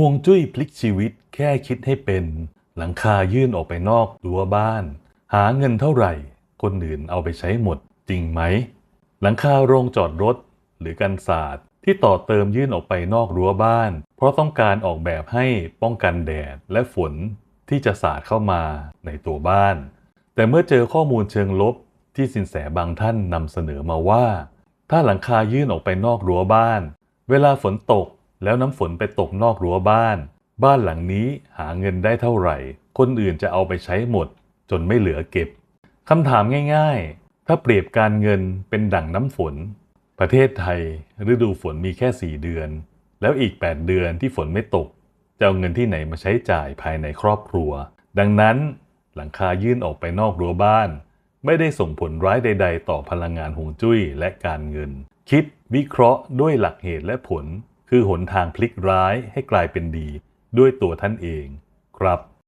ห่วงจุ้ยพลิกชีวิตแค่คิดให้เป็น หลังคายื่นออกไปนอกรั้วบ้าน หาเงินเท่าไหร่ คนอื่นเอาไปใช้หมดจริงไหม หลังคาโรงจอดรถ หรือกันศาสตร์ที่ต่อเติมยื่นออกไปนอกรั้วบ้าน เพราะต้องการออกแบบให้ป้องกันแดดและฝนที่จะสาดเข้ามาในตัวบ้าน แต่เมื่อเจอข้อมูลเชิงลบที่สินแสบางท่านนำเสนอมาว่า ถ้าหลังคายื่นออกไปนอกรั้วบ้าน เวลาฝนตก แล้วน้ำฝนไปตกนอกรั้วบ้าน บ้านหลังนี้หาเงินได้เท่าไหร่ คนอื่นจะเอาไปใช้หมด จนไม่เหลือเก็บคำถามง่ายๆ ถ้าเปรียบการเงินเป็นดั่งน้ำฝน ประเทศไทยฤดูฝนมีแค่ 4 เดือน แล้วอีก 8 เดือนที่ฝนไม่ตก จะเอาเงินที่ไหนมาใช้จ่ายภายในครอบครัว ดังนั้นหลังคายื่นออกไปนอกรั้วบ้าน ไม่ได้ส่งผลร้ายใด ๆ ต่อพลังงานหงจุ้ยและการเงิน คิดวิเคราะห์ด้วยหลักเหตุและผล คือหนทางพลิกร้ายให้กลายเป็นดีด้วยตัวท่านเองครับ